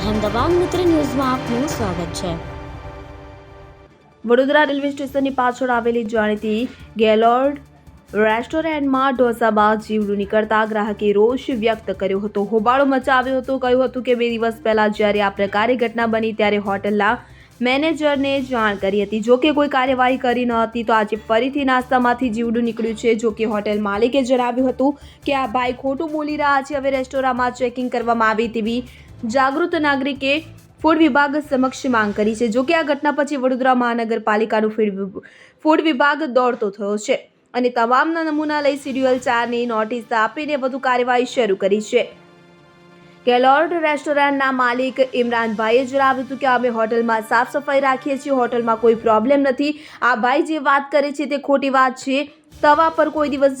અહેમદાબાદ મિત્ર ન્યૂઝમાં આપનું સ્વાગત છે. વડોદરા રેલવે સ્ટેશનની પાછળ આવેલી જાણીતી ગેલોર્ડ રેસ્ટોરન્ટમાં ઢોસા બાદ જીવડું નીકળતા ગ્રાહકે રોષ વ્યક્ત કર્યો હતો. હોબાળો મચાવ્યો હતો. કહ્યું હતું કે બે દિવસ પહેલાં જ્યારે આ પ્રકારે ઘટના બની ત્યારે હોટલના મેનેજરને જાણ કરી હતી. જો કે કોઈ કાર્યવાહી કરી ન હતી તો આજે ફરીથી નાસ્તામાંથી જીવડું નીકળ્યું છે. જો કે હોટેલ માલિકે જણાવ્યું હતું કે આ ભાઈ ખોટું બોલી રહ્યા છે. હવે રેસ્ટોરાંમાં ચેકિંગ કરવામાં આવી તેવી જાગૃત નાગરિકે ફૂડ વિભાગ સમક્ષ માંગ કરી છે. જોકે આ ઘટના પછી વડોદરા મહાનગરપાલિકાનું ફીડ ફૂડ વિભાગ દોડતો થયો છે અને તમામના નમૂના લઈ શિડ્યુઅલ ચારની નોટિસ આપીને વધુ કાર્યવાહી શરૂ કરી છે. કેલોર્ડ રેસ્ટોરન્ટના માલિક ઇમરાનભાઈએ જણાવ્યું હતું કે અમે હોટલમાં સાફ સફાઈ રાખીએ છીએ, હોટલમાં કોઈ પ્રોબ્લેમ નથી. આ ભાઈ જે વાત કરે છે તે ખોટી વાત છે. તવા પર કોઈ દિવસ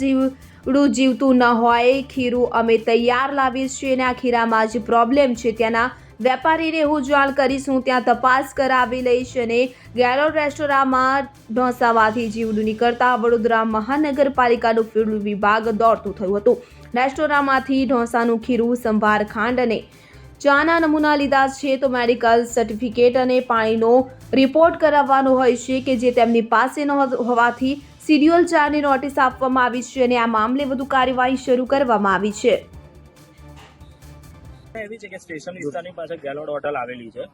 જીવડું જીવતું ન હોય, ખીરું અમે તૈયાર લાવીએ છીએ અને આ ખીરામાં જે પ્રોબ્લેમ છે. ત્યાંના વેપારીને હું જાણ કરીશ ત્યાં તપાસ કરાવી લઈશ અને ગેલોર્ડ રેસ્ટોરાંમાં ઢોસામાંથી જીવડું નીકળતા વડોદરા મહાનગરપાલિકાનું ફીડ વિભાગ દોડતું થયું હતું. રેસ્ટોરાંમાંથી ઢોસાનું ખીરું, સંભાર ખાંડ અને ચાના નમૂના લીધા છે તો મેડિકલ સર્ટિફિકેટ અને પાણીનો રિપોર્ટ કરાવવાનો હોય છે કે જે તેમની પાસે ન હોવાથી સિરિયલ ચારની નોટિસ આપવામાં આવી છે અને આ મામલે વધુ કાર્યવાહી શરૂ કરવામાં આવી છે. એવી છે કે સ્ટેશન વિસ્તારની પાસે ગેલોડ હોટલ આવેલી છે.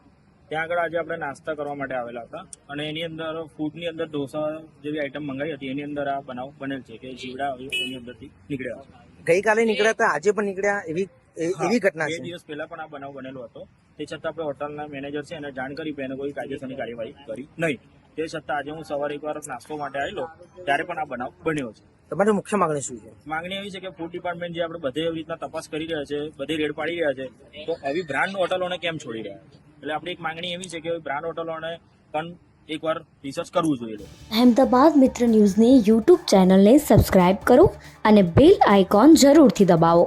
ત્યાં આગળ આજે આપણે નાસ્તા કરવા માટે આવેલા હતા. અને એની અંદર ફૂડની અંદર ઢોસા જેવી આઈટમ મંગાવી હતી. એની અંદર આ બનાવ બનેલ છે કે જીવડા એની અંદરથી નીકળ્યા ગઈકાલે નીકળ્યા હતા આજે પણ નીકળ્યા એવી એવી ઘટના બે છે. દિવસ પહેલા પણ આ બનાવ બનેલો હતો. તે છતાં આપણે હોટલના મેનેજર છે એને જાણ કરી એને કોઈ કાયદેસરની કાર્યવાહી કરી નહીં. તે છતાં આજે હું સવારે એકવાર નાસ્તો માટે આવેલો ત્યારે પણ આ બનાવ બન્યો છે. તમારી મુખ્ય માંગણી શું છે? માંગણી એવી છે કે ફૂડ ડિપાર્ટમેન્ટ જે આપણે બધે એવી રીતના તપાસ કરી રહ્યા છે બધી રેડ પાડી રહ્યા છે તો આવી બ્રાન્ડ હોટલોને કેમ છોડી રહ્યા છે? એટલે આપણી એક માંગણી એવી છે કે બ્રાન્ડ હોટલોને પણ એકવાર રિસર્ચ કરવું જોઈએ. અહેમદાબાદ મિત્ર ન્યૂઝની યુટ્યુબ ચેનલને સબસ્ક્રાઇબ કરો અને બેલ આઇકોન જરૂરથી દબાવો.